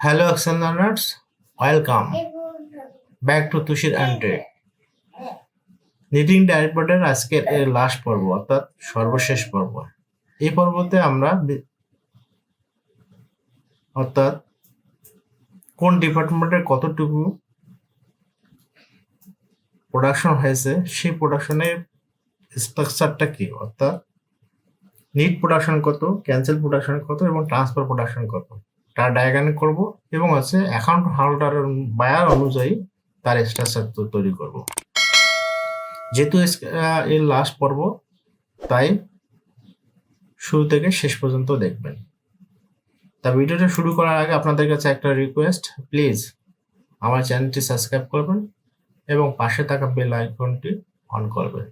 Hello, Excel learners. Welcome. Back to তুষির অ্যান্ড্রে knitting ড্যাশবোর্ডের আজকের এর লাস্ট পর্ব অর্থাৎ সর্বশেষ পর্ব। এই পর্বতে আমরা অর্থাৎ কোন ডিপার্টমেন্টের কতটুকু প্রোডাকশন হয়েছে সেই প্রোডাকশনের স্ট্রাকচারটা কি? অর্থাৎ নিট প্রোডাকশন কত ক্যান্সেল প্রোডাকশন কত এবং ট্রান্সফার প্রোডাকশন কত? তার ডায়াগ্রাম করব এবং আছে অ্যাকাউন্ট হোল্ডারের বায়ার অনুযায়ী তার স্ট্রাকচার তৈরি করব। যেহেতু এর লাস্ট পর্ব, তাই শুরু থেকে শেষ পর্যন্ত দেখবেন। তা ভিডিওটা শুরু করার আগে আপনাদের কাছে একটা রিকোয়েস্ট প্লিজ আমার চ্যানেলটি সাবস্ক্রাইব করবেন এবং পাশে থাকা বেল আইকনটি অন করবেন।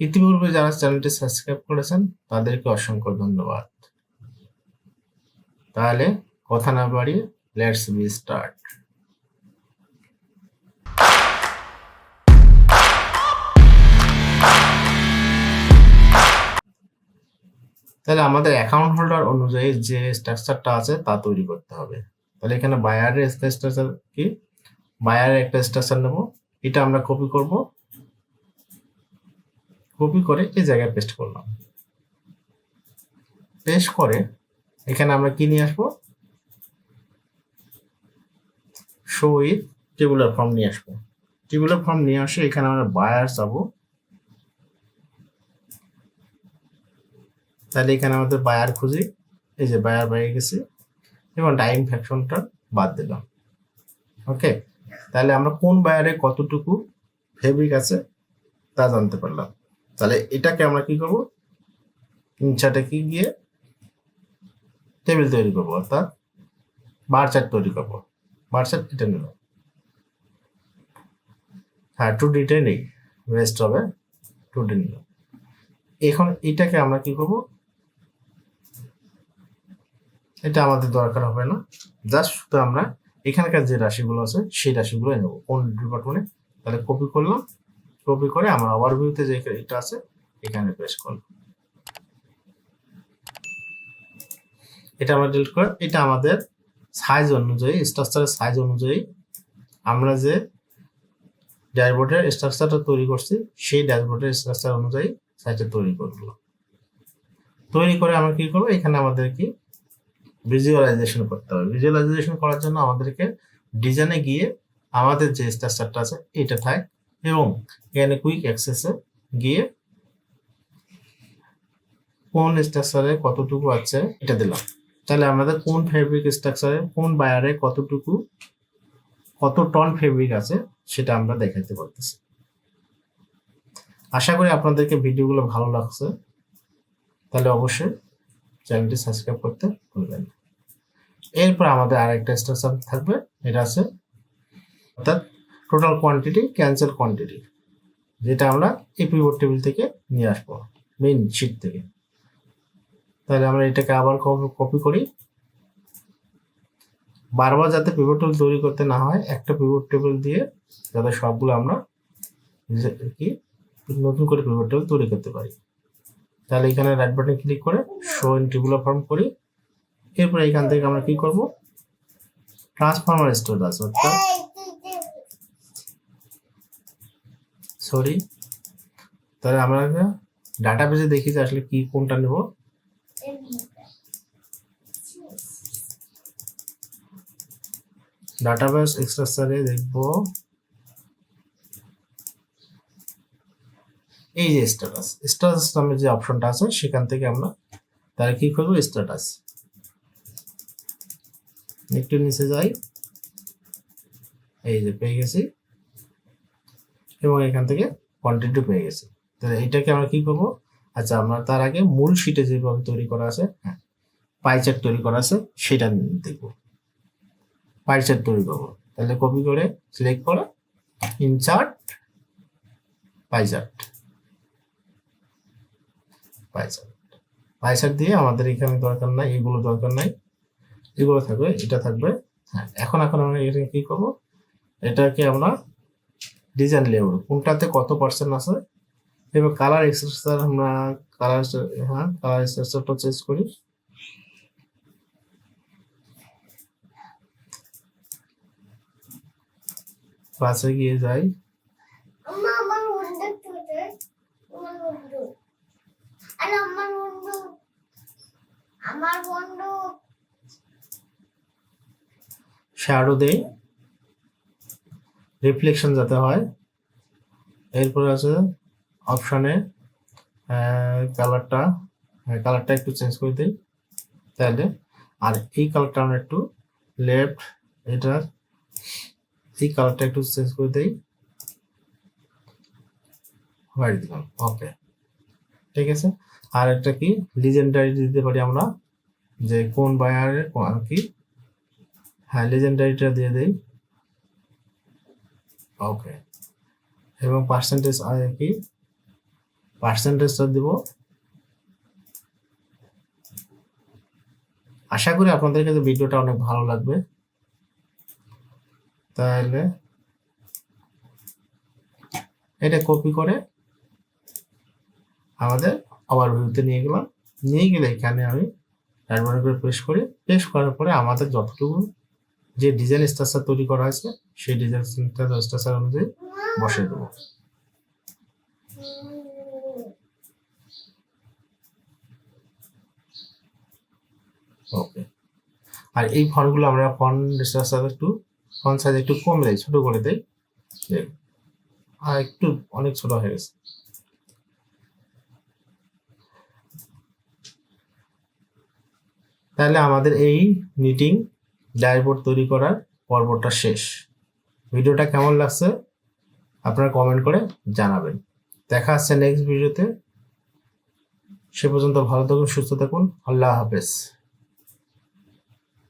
ইতিপূর্বে যারা চ্যানেলটি সাবস্ক্রাইব করেছেন, তাদেরকে অসংখ্য ধন্যবাদ। তাহলে কথা না বাড়িয়ে লেটস বি স্টার্ট তাহলে আমাদের অ্যাকাউন্ট হোল্ডার অনুযায়ী যে স্ট্রাকচারটা আছে তা তৈরি করতে হবে। তাহলে এখানে বায়ারের স্ট্রাকচার কি? বায়ারের একটা স্ট্রাকচার নেব। এটা আমরা কপি করব। কপি করে এই জায়গায় পেস্ট করলাম। পেস্ট করে এখানে আমরা কি নিয়ে আসব? শো উইথ টেবুলার ফর্ম নিয়ে আসব। টেবুলার ফর্ম নিয়ে আসে, এখানে আমরা বায়ার যাব তাহলে এখানে আমাদের বায়ার খুঁজি, এই যে বায়ার বাইরে গেছে, এবং টাইম ফ্যাকশনটা বাদ দিলাম। ওকে তাহলে আমরা কোন বায়ারে কতটুকু ফেব্রিক আছে, তা জানতে পারলাম। তাহলে এটাকে আমরা কি করব? ইনচার্টে কি গিয়ে টেবিল তৈরি করব, অর্থাৎ বার চার্ট তৈরি করব। বার চার্ট এটা নিল। হ্যাঁ টু ডিটে নেই ওয়েস্ট হবে টু ডি নিল। এখন এটাকে আমরা কি করব? এটা আমাদের দরকার হবে না। জাস্ট শুধু আমরা এখানকার যে রাশিগুলো আছে, সেই রাশিগুলো নেব। কোন ডিপার্টমেন্টে তাহলে কপি করলাম কপি করে আমরা ওভারভিউতে যে এটা আছে, এখানে পেস্ট করলাম। এটা আমরা ডিলিট করে, এটা আমাদের সাইজ অনুযায়ী স্ট্রাকচারের সাইজ অনুযায়ী আমরা যে ড্যাশবোর্ডের স্ট্রাকচারটা তৈরি করছি, সেই ড্যাশবোর্ডের স্ট্রাকচার অনুযায়ী সাইজটা তৈরি করল তৈরি করে আমরা কি করব? এখানে আমাদের কি ভিজুয়ালাইজেশন করতে হবে। ভিজুয়ালাইজেশন করার জন্য আমাদেরকে ডিজাইনে গিয়ে আমাদের যে স্ট্রাকচারটা আছে, এটা থাক এবং এখানে কুইক অ্যাক্সেসে গিয়ে কোন স্ট্রাকচারে কতটুকু আছে, এটা দিলাম। তাহলে আমাদের কোন ফেব্রিক স্ট্রাকচারে কোন বায়ারে কতটুকু, কত টন ফেব্রিক আছে, সেটা আমরা দেখাতে পারতেছি। আশা করি আপনাদেরকে ভিডিওগুলো ভালো লাগছে। তাহলে অবশ্যই চ্যানেলটি সাবস্ক্রাইব করতে ভুলবেন না। এরপর আমাদের আরেকটা স্ট্রাকচার থাকবে, এটা আছে অর্থাৎ টোটাল কোয়ান্টিটি ক্যান্সেল কোয়ান্টিটি যেটা আমরা পিভট টেবিল থেকে নিয়ে আসব মেইন শিট থেকে। তাহলে আমরা এটাকে আবার কপি করি। বারবার যাতে পিভট টেবিল তৈরি করতে না হয়, একটা পিভট টেবিল দিয়ে যাতে সবগুলো আমরা কি নতুন করে পিভট টেবিল তৈরি করতে পারি। তাহলে এখানে রাইট বাটনে ক্লিক করে শো ইন টেবিল ফর্ম করি। এরপর এখান থেকে আমরা কি করব? ট্রান্সফর্মার স্টোর আছে, অর্থাৎ সরি তাহলে আমরা ডাটা বেজে দেখি যে আসলে কি কোনটা নেব। ডাটাবেস এক্সট্রাসারে দেখব। এই যে স্ট্যাটাস স্ট্যাটাস নামে যে অপশনটা আছে, সেখান থেকে আমরা তাহলে কি করব? স্ট্যাটাস একটু নিচে যাই। এই যে পেয়ে গেছি। এবং এখান থেকে কোয়ান্টিটি পেয়ে গেছি। তাহলে এটাকে আমরা কি করব? আচ্ছা আমরা তার আগে মূল শিটে যেভাবে তৈরি করা আছে হ্যাঁ পাইচার্ট তৈরি করা আছে, সেটা দেখব। পাইচার্ট তৈরি করব তাহলে কপি করে সিলেক্ট করে ইনচার্ট পাইচার্ট পাইচার্ট পাইচার্ট দিয়ে আমাদের এখানে দরকার নাই এগুলো দরকার নাই এগুলো থাকবে এটা থাকবে হ্যাঁ এখন এখন আমরা এটা কি করব এটাকে আমরা ডিজাইন লেবল কোনটাতে কত পার্সেন্ট আছে এবার কালার এক্সট্রাকচার আমরা কালার হ্যাঁ কালার এক্সট্রাকচারটা চেঞ্জ করি ক্লাসে গিয়ে যাই। শ্যাডো দেই। রিফ্লেকশন যাতে হয়। এরপরে আছে অপশনে কালারটা কালারটা একটু চেঞ্জ করে দিই। তাহলে আর এই কালারটা আমরা একটু লেফট এটা এই কালারটা একটু চেঞ্জ করে দিই। হোয়াইট দিলাম ওকে ঠিক আছে? আর একটা কি লিজেন্ডারি দিতে পারি আমরা, যে কোন বায়ারের আর কি? হ্যাঁ লেজেন্ডারিটা দিয়ে দেই। ওকে এবং পার্সেন্টেজ আর কি? পার্সেন্টেজটা দিব। আশা করি আপনাদের কাছে ভিডিওটা অনেক ভালো লাগবে। তাহলে এটা কপি করে আমাদের আবার ভিউতে নিয়ে গেলাম। নিয়ে গেলে এখানে আমি অ্যাডভান্স করে পেশ করি পেশ করার পরে আমাদের যতটুকু যে ডিজাইন স্ট্রাকচার তৈরি করা আছে, সেই ডিজাইন স্ট্রাকচার অনুযায়ী বসিয়ে দেবো। ওকে আর এই ফন্টগুলো আমরা ফন্ট স্ট্রাকচার একটু ফন্ট সাইজ একটু কমে দেয় ছোট করে দেয়। আর একটু অনেক ছোট হয়ে গেছে। তাহলে আমাদের এই মিটিং ড্যাশবোর্ড তৈরি করার পর্বটা শেষ। ভিডিওটা কেমন লাগছে আপনারা কমেন্ট করে জানাবেন। দেখা হচ্ছে নেক্সট ভিডিওতে সে পর্যন্ত ভালো থাকুন, সুস্থ থাকুন। আল্লাহ হাফেজ।